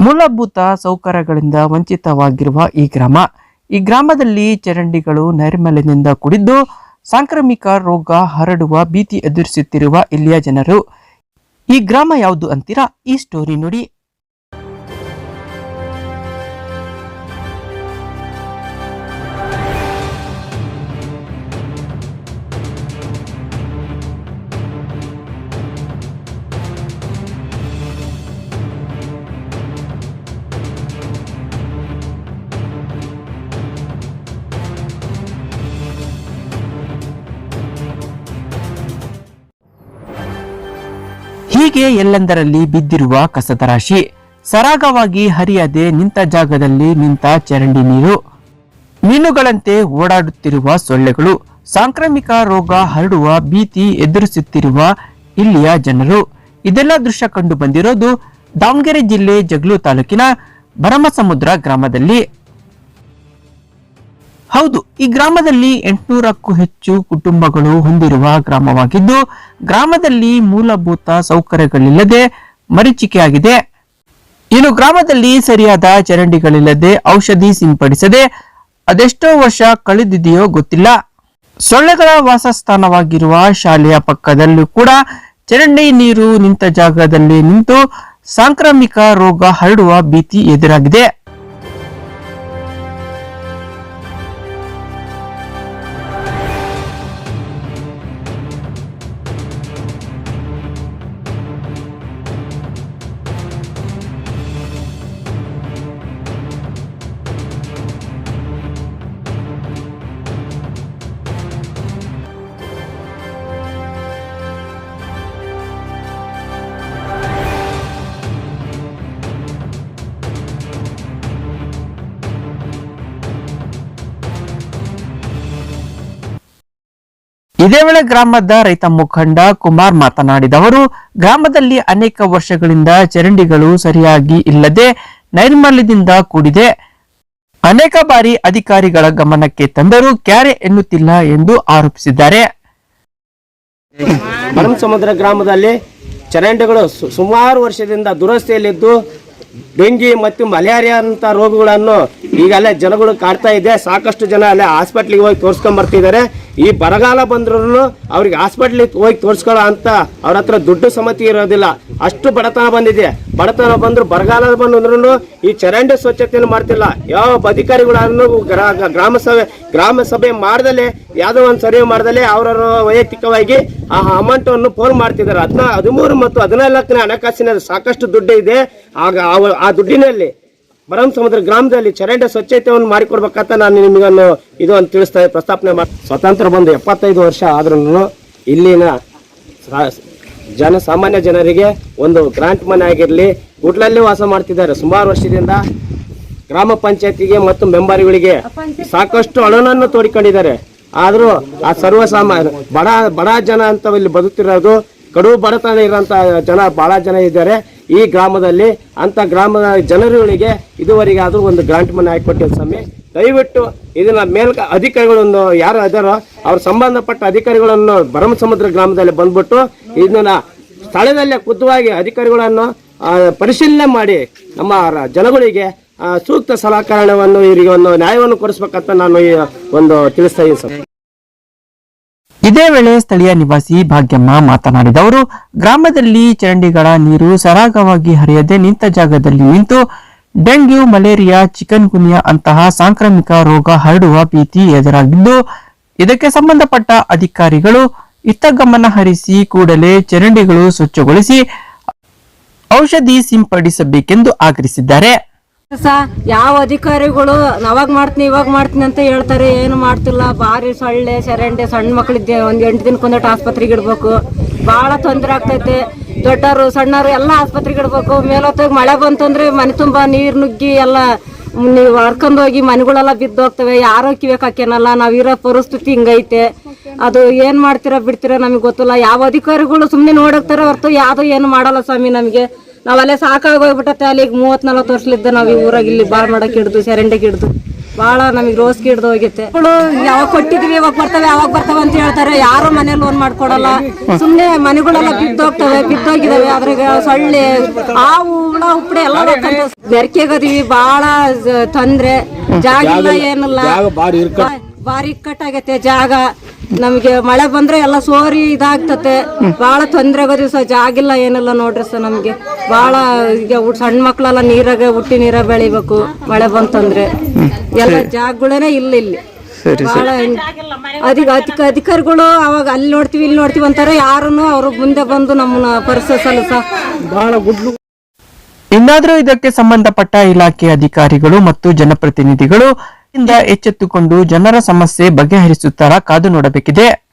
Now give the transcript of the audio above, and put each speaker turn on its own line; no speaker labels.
ಮೂಲಭೂತ ಸೌಕರ್ಯಗಳಿಂದ ವಂಚಿತವಾಗಿರುವ ಈ ಗ್ರಾಮ. ಈ ಗ್ರಾಮದಲ್ಲಿ ಚರಂಡಿಗಳು ನೈರ್ಮಲ್ಯದಿಂದ ಕೂಡಿದ್ದು, ಸಾಂಕ್ರಾಮಿಕ ರೋಗ ಹರಡುವ ಭೀತಿ ಎದುರಿಸುತ್ತಿರುವ ಇಲ್ಲಿಯ ಜನರು. ಈ ಗ್ರಾಮ ಯಾವುದು ಅಂತೀರಾ? ಈ ಸ್ಟೋರಿ ನೋಡಿ. ಹೀಗೆ ಎಲ್ಲೆಂದರಲ್ಲಿ ಬಿದ್ದಿರುವ ಕಸದ ರಾಶಿ. ಸರಾಗವಾಗಿ ಹರಿಯದೆ ನಿಂತ ಜಾಗದಲ್ಲಿ ನಿಂತ ಚರಂಡಿ ನೀರು. ಮೀನುಗಳಂತೆ ಓಡಾಡುತ್ತಿರುವ ಸೊಳ್ಳೆಗಳು. ಸಾಂಕ್ರಾಮಿಕ ರೋಗ ಹರಡುವ ಭೀತಿ ಎದುರಿಸುತ್ತಿರುವ ಇಲ್ಲಿಯ ಜನರು. ಇದೆಲ್ಲ ದೃಶ್ಯ ಕಂಡು ಬಂದಿರೋದು ದಾವಣಗೆರೆ ಜಿಲ್ಲೆ ಜಗ್ಲು ತಾಲೂಕಿನ ಭರಮಸಮುದ್ರ ಗ್ರಾಮದಲ್ಲಿ. ಹೌದು, ಈ ಗ್ರಾಮದಲ್ಲಿ ಎಂಟುನೂರಕ್ಕೂ ಹೆಚ್ಚು ಕುಟುಂಬಗಳು ಹೊಂದಿರುವ ಗ್ರಾಮವಾಗಿದ್ದು, ಗ್ರಾಮದಲ್ಲಿ ಮೂಲಭೂತ ಸೌಕರ್ಯಗಳಿಲ್ಲದೆ ಮರೀಚಿಕೆಯಾಗಿದೆ. ಇನ್ನು ಗ್ರಾಮದಲ್ಲಿ ಸರಿಯಾದ ಚರಂಡಿಗಳಿಲ್ಲದೆ ಔಷಧಿ ಸಿಂಪಡಿಸದೆ ಅದೆಷ್ಟೋ ವರ್ಷ ಕಳೆದಿದೆಯೋ ಗೊತ್ತಿಲ್ಲ. ಸೊಳ್ಳೆಗಳ ವಾಸಸ್ಥಾನವಾಗಿರುವ ಶಾಲೆಯ ಪಕ್ಕದಲ್ಲೂ ಕೂಡ ಚರಂಡಿ ನೀರು ನಿಂತ ಜಾಗದಲ್ಲಿ ನಿಂತು ಸಾಂಕ್ರಾಮಿಕ ರೋಗ ಹರಡುವ ಭೀತಿ ಎದುರಾಗಿದೆ. ಇದೇ ವೇಳೆ ಗ್ರಾಮದ ರೈತ ಮುಖಂಡ ಕುಮಾರ್ ಮಾತನಾಡಿದವರು, ಗ್ರಾಮದಲ್ಲಿ ಅನೇಕ ವರ್ಷಗಳಿಂದ ಚರಂಡಿಗಳು ಸರಿಯಾಗಿ ಇಲ್ಲದೆ ನೈರ್ಮಲ್ಯದಿಂದ ಕೂಡಿದೆ. ಅನೇಕ ಬಾರಿ ಅಧಿಕಾರಿಗಳ ಗಮನಕ್ಕೆ ತಂದರೂ ಕ್ಯಾರೆ ಎನ್ನುತ್ತಿಲ್ಲ ಎಂದು ಆರೋಪಿಸಿದ್ದಾರೆ.
ಸಮುದ್ರ ಗ್ರಾಮದಲ್ಲಿ ಚರಂಡಿಗಳು ಸುಮಾರು ವರ್ಷದಿಂದ ದುರಸ್ತಿಯಲ್ಲಿದ್ದು, ಡೆಂಗಿ ಮತ್ತು ಮಲೇರಿಯಾ ಅಂತ ರೋಗಗಳನ್ನು ಈಗಲೇ ಜನಗಳು ಕಾಡ್ತಾ ಇದೆ. ಸಾಕಷ್ಟು ಜನ ಅಲ್ಲೇ ಹಾಸ್ಪಿಟ್ಲಿಗೆ ಹೋಗಿ ತೋರಿಸ್ಕೊಂಡ್ ಬರ್ತಿದ್ದಾರೆ. ಈ ಬರಗಾಲ ಬಂದ್ರೂ ಅವ್ರಿಗೆ ಹಾಸ್ಪಿಟ್ಲ್ ಹೋಗಿ ತೋರಿಸ್ಕೊಳ್ಳೋ ಅಂತ ಅವ್ರ ಹತ್ರ ದುಡ್ಡು ಸಮತಿ ಇರೋದಿಲ್ಲ. ಅಷ್ಟು ಬಡತನ ಬಂದಿದೆ. ಬಡತನ ಬಂದ್ರು ಬರಗಾಲ ಬಂದ್ರು ಈ ಚರಂಡಿ ಸ್ವಚ್ಛತೆಯನ್ನು ಮಾಡ್ತಿಲ್ಲ. ಯಾವ ಅಧಿಕಾರಿಗಳನ್ನು ಗ್ರಾ- ಗ್ರಾಮ ಸಭೆ ಗ್ರಾಮ ಸಭೆ ಮಾಡ್ದಲೆ, ಯಾವುದೋ ಒಂದು ಸರ್ವೆ ಮಾಡ್ದಲೆ ಅವರ ವೈಯಕ್ತಿಕವಾಗಿ ಆ ಅಮೌಂಟ್ ಅನ್ನು ಫೋನ್ ಮಾಡ್ತಿದ್ದಾರೆ. ಹದಿನಾ, ಹದಿಮೂರು ಮತ್ತು ಹದಿನಾಲ್ಕನೇ ಹಣಕಾಸಿನ ಸಾಕಷ್ಟು ದುಡ್ಡು ಇದೆ. ಆಗ ಆ ದುಡ್ಡಿನಲ್ಲಿ ಭರಮ ಸಮುದ್ರ ಗ್ರಾಮದಲ್ಲಿ ಚರಂಡಿ ಸ್ವಚ್ಛತೆಯನ್ನು ಮಾಡಿಕೊಡ್ಬೇಕಂತ ನಾನು ನಿಮಗನ್ನು ಇದು ಅಂತ ತಿಳಿಸ್ತಾ ಪ್ರಸ್ತಾಪನೆ ಮಾಡಿ ಸ್ವತಂತ್ರ ಬಂದು ಎಪ್ಪತ್ತೈದು ವರ್ಷ ಆದ್ರೂ ಇಲ್ಲಿನ ಜನ ಸಾಮಾನ್ಯ ಜನರಿಗೆ ಒಂದು ಗ್ರಾಂಟ್ ಮನೆ ಆಗಿರಲಿ ಗುಡ್ಲಲ್ಲಿ ವಾಸ ಮಾಡ್ತಿದ್ದಾರೆ. ಸುಮಾರು ವರ್ಷದಿಂದ ಗ್ರಾಮ ಪಂಚಾಯತಿಗೆ ಮತ್ತು ಮೆಂಬರ್ಗಳಿಗೆ ಸಾಕಷ್ಟು ಹಣವನ್ನು ತೋಡಿಕೊಂಡಿದ್ದಾರೆ. ಆದರೂ ಆ ಸರ್ವಸಾಮಾನ್ಯ ಬಡ ಬಡ ಜನ ಅಂತ ಇಲ್ಲಿ ಬದುಕ್ತಿರೋದು ಕಡು ಬಡತನ ಇರೋಂಥ ಜನ, ಬಹಳ ಜನ ಇದ್ದಾರೆ. ಈ ಗ್ರಾಮದಲ್ಲಿ ಅಂತ ಗ್ರಾಮದ ಜನರುಗಳಿಗೆ ಇದುವರೆಗೆ ಆದರೂ ಒಂದು ಗ್ರಾಂಟ್ ಮನೆ ಹಾಕಿಕೊಟ್ಟಿಲ್ಲ ಸ್ವಾಮಿ. ದಯವಿಟ್ಟು ಇದನ್ನ ಮೇಲ್ ಅಧಿಕಾರಿಗಳನ್ನು ಯಾರು ಇದಾರೋ ಅವ್ರ ಸಂಬಂಧಪಟ್ಟ ಅಧಿಕಾರಿಗಳನ್ನು ಭರಮ ಸಮುದ್ರ ಗ್ರಾಮದಲ್ಲಿ ಬಂದ್ಬಿಟ್ಟು ಇದನ್ನ ಸ್ಥಳದಲ್ಲೇ ಖುದ್ದುವಾಗಿ ಅಧಿಕಾರಿಗಳನ್ನು ಪರಿಶೀಲನೆ ಮಾಡಿ ನಮ್ಮ ಜನಗಳಿಗೆ ಸೂಕ್ತ ಸಲಕರಣವನ್ನು ಇವರಿಗೆ ಒಂದು ನ್ಯಾಯವನ್ನು ಕೊಡಿಸ್ಬೇಕಂತ ನಾನು ಒಂದು ತಿಳಿಸ್ತಾ ಇದ್ದೀನಿ ಸರ್.
ಇದೇ ವೇಳೆ ಸ್ಥಳೀಯ ನಿವಾಸಿ ಭಾಗ್ಯಮ್ಮ ಮಾತನಾಡಿದವರು, ಗ್ರಾಮದಲ್ಲಿ ಚರಂಡಿಗಳ ನೀರು ಸರಾಗವಾಗಿ ಹರಿಯದೆ ನಿಂತ ಜಾಗದಲ್ಲಿ ನಿಂತು ಡೆಂಗ್ಯೂ, ಮಲೇರಿಯಾ ಚಿಕನ್ ಗುನಿಯಾ ಅಂತಹ ಸಾಂಕ್ರಾಮಿಕ ರೋಗ ಹರಡುವ ಭೀತಿ ಎದುರಾಗಿದ್ದು, ಇದಕ್ಕೆ ಸಂಬಂಧಪಟ್ಟ ಅಧಿಕಾರಿಗಳು ಇತ್ತ ಗಮನ ಹರಿಸಿ ಕೂಡಲೇ ಚರಂಡಿಗಳು ಸ್ವಚ್ಛಗೊಳಿಸಿ ಔಷಧಿ ಸಿಂಪಡಿಸಬೇಕೆಂದು ಆಗ್ರಹಿಸಿದ್ದಾರೆ.
ಯಾವ ಅಧಿಕಾರಿಗಳು ಅವಾಗ ಮಾಡ್ತೀನಿ, ಇವಾಗ ಮಾಡ್ತೀನಿ ಅಂತ ಹೇಳ್ತಾರೆ, ಏನು ಮಾಡ್ತಿಲ್ಲ. ಬಾರಿ ಸೊಳ್ಳೆ ಚರಂಡೆ ಸಣ್ಣ ಮಕ್ಳಿದ್ದೆ ಒಂದ್ ಎಂಟು ದಿನಕ್ಕೊಂದಟ್ಟು ಆಸ್ಪತ್ರೆಗೆ ಇಡ್ಬೇಕು. ಭಾಳ ತೊಂದರೆ ಆಗ್ತೈತೆ. ದೊಡ್ಡವರು ಸಣ್ಣವರು ಎಲ್ಲ ಆಸ್ಪತ್ರೆಗೆ ಇಡ್ಬೇಕು. ಮೇಲೊತ್ತಾಗ ಮಳೆ ಬಂತಂದ್ರೆ ಮನೆ ತುಂಬ ನೀರು ನುಗ್ಗಿ ಎಲ್ಲ ನೀವು ಹರ್ಕೊಂಡ್ ಹೋಗಿ ಮನೆಗಳೆಲ್ಲ ಬಿದ್ದು ಹೋಗ್ತವೆ. ಯಾರೋ ಕಿವಿಯಕ್ ಹಾಕೇನಲ್ಲ ನಾವ್ ಇರೋ ಪರಿಸ್ಥಿತಿ ಹಿಂಗೈತೆ. ಅದು ಏನ್ ಮಾಡ್ತೀರಾ ಬಿಡ್ತೀರಾ ನಮಗೆ ಗೊತ್ತಿಲ್ಲ. ಯಾವ ಅಧಿಕಾರಿಗಳು ಸುಮ್ಮನೆ ನೋಡಕ್ತಾರ ಹೊರತು ಯಾವ್ದು ಏನು ಮಾಡಲ್ಲ ಸ್ವಾಮಿ ನಮಗೆ. ನಾವಲ್ಲೇ ಸಾಕಾಗಿ ಹೋಗ್ಬಿಟ್ಟತ್ತೆ ಅಲ್ಲಿ ಈಗ ಮೂವತ್ ನಲ್ವತ್ತು ವರ್ಷಲಿದ್ದ ನಾವು ಈ ಊರಾಗ ಇಲ್ಲಿ ಬಾಳ್ ಮಾಡಕ್ ಹಿಡ್ದು ಸೆರೆಂಡೆಗೆ ಹಿಡ್ದು. ಬಾಳ ನಮಗ್ ರೋಸ್ ಹಿಡ್ದು ಹೋಗೈತೆ ಯಾವಾಗ ಕೊಟ್ಟಿದ್ವಿ ಯಾವಾಗ ಬರ್ತವೆ ಯಾವಾಗ ಬರ್ತವೆ ಅಂತ ಹೇಳ್ತಾರೆ. ಯಾರು ಮನೆ ಲೋನ್ ಮಾಡ್ಕೊಡಲ್ಲ. ಸುಮ್ನೆ ಮನೆಗಳೆಲ್ಲ ಬಿದ್ದೋಗ್ತವೆ ಬಿದ್ದೋಗಿದಾವೆ ಅದ್ರಾಗ ಸೊಳ್ಳೆ ಹಾವು ಹುಳ ಉಪ್ಪಡೆ ಎಲ್ಲ ಬೆರ್ಕೆಗದೀವಿ ಬಾಳ ತೊಂದ್ರೆ. ಜಾಗ ಇಲ್ಲ ಏನಿಲ್ಲ. ಬಾರಿ ಭಾರಿ ಇಕ್ಕಟ್ಟಾಗೈತೆ ಜಾಗ. ನಮಗೆ ಮಳೆ ಬಂದ್ರೆ ಎಲ್ಲ ಸೋರಿ ಇದಾಗ್ತತೆ. ಬಹಳ ತೊಂದ್ರೆ ಆಗದಿ ಸರ್ ಜಾಗಿಲ್ಲ ಏನಿಲ್ಲ ನೋಡ್ರಿ ಸರ್ ನಮ್ಗೆ. ಬಹಳ ಈಗ ಸಣ್ಣ ಮಕ್ಳೆಲ್ಲ ನೀರಾಗ ಹುಟ್ಟಿ ನೀರಾಗ ಬೆಳಿಬೇಕು ಮಳೆ ಬಂತಂದ್ರೆ. ಎಲ್ಲ ಜಾಗಗಳೇನೆ ಇಲ್ಲ ಇಲ್ಲಿ. ಬಹಳ ಅಧಿಕ ಅಧಿಕ ಅಧಿಕಾರಿಗಳು ಅವಾಗ ಅಲ್ಲಿ ನೋಡ್ತೀವಿ ಇಲ್ಲಿ ನೋಡ್ತೀವಿ ಅಂತಾರೆ. ಯಾರನ್ನು ಅವರು ಮುಂದೆ ಬಂದು ನಮ್ಮನ್ನ ಪರಿಸಲ್ಲ ಸರ್
ಬಹಳ ಗುಡ್ಲು
ಇನ್ನಾದ್ರೂ ಇದಕ್ಕೆ ಸಂಬಂಧಪಟ್ಟ ಇಲಾಖೆ ಅಧಿಕಾರಿಗಳು ಮತ್ತು ಜನಪ್ರತಿನಿಧಿಗಳು ಎಚ್ಚೆತ್ತುಕೊಂಡು ಜನರ ಸಮಸ್ಯೆ ಬಗೆಹರಿಸುತ್ತಾರ ಕಾದು ನೋಡಬೇಕಿದೆ.